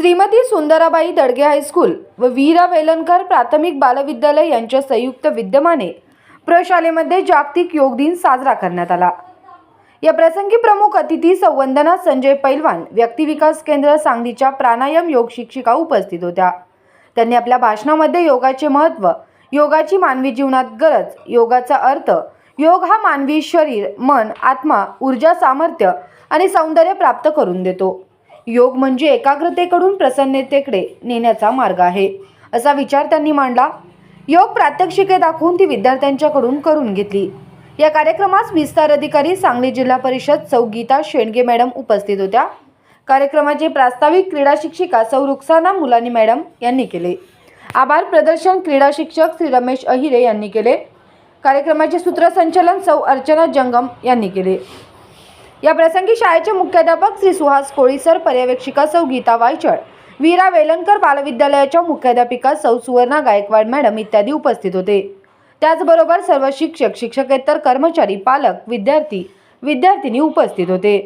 Shrimati Sundarabai दडगे high school व वीरा वेलणकर प्राथमिक बालविद्यालय यांच्या संयुक्त विद्यमाने प्रशालेमध्ये जागतिक योग दिन साजरा करण्यात आला. या प्रसंगी प्रमुख अतिथी संवंदना संजय पैलवान व्यक्तिविकास केंद्र सांगलीच्या प्राणायाम योग शिक्षिका उपस्थित होत्या. त्यांनी आपल्या भाषणामध्ये योगाचे महत्त्व योगाची मानवी जीवनात गरज योगाचा अर्थ योग हा मानवी शरीर मन आत्मा ऊर्जा सामर्थ्य आणि सौंदर्य प्राप्त करून देतो. योग म्हणजे एकाग्रतेकडून प्रसन्नतेकडे नेण्याचा मार्ग आहे. असा विचार त्यांनी मांडला. योग प्रात्यक्षिके दाखवून ती विद्यार्थ्यांच्याकडून करून घेतली. या कार्यक्रमास विस्तार अधिकारी सांगली जिल्हा परिषद सौ गीता शेंडगे मॅडम उपस्थित होत्या. कार्यक्रमाचे प्रास्ताविक क्रीडा शिक्षिका सौ रुक्साना मुलानी मॅडम यांनी केले. आभार प्रदर्शन क्रीडा शिक्षक श्री रमेश अहिरे यांनी केले. कार्यक्रमाचे सूत्रसंचालन सौ अर्चना जंगम यांनी केले. या प्रसंगी शाळेचे मुख्याध्यापक श्री सुहास कोळीसर पर्यवेक्षिका सौ गीता वायचळ वीरा वेलणकर बालविद्यालयाच्या मुख्याध्यापिका सौ सुवर्णा गायकवाड मॅडम इत्यादी उपस्थित होते. त्याचबरोबर सर्व शिक्षक शिक्षकेतर कर्मचारी पालक विद्यार्थी विद्यार्थिनी उपस्थित होते.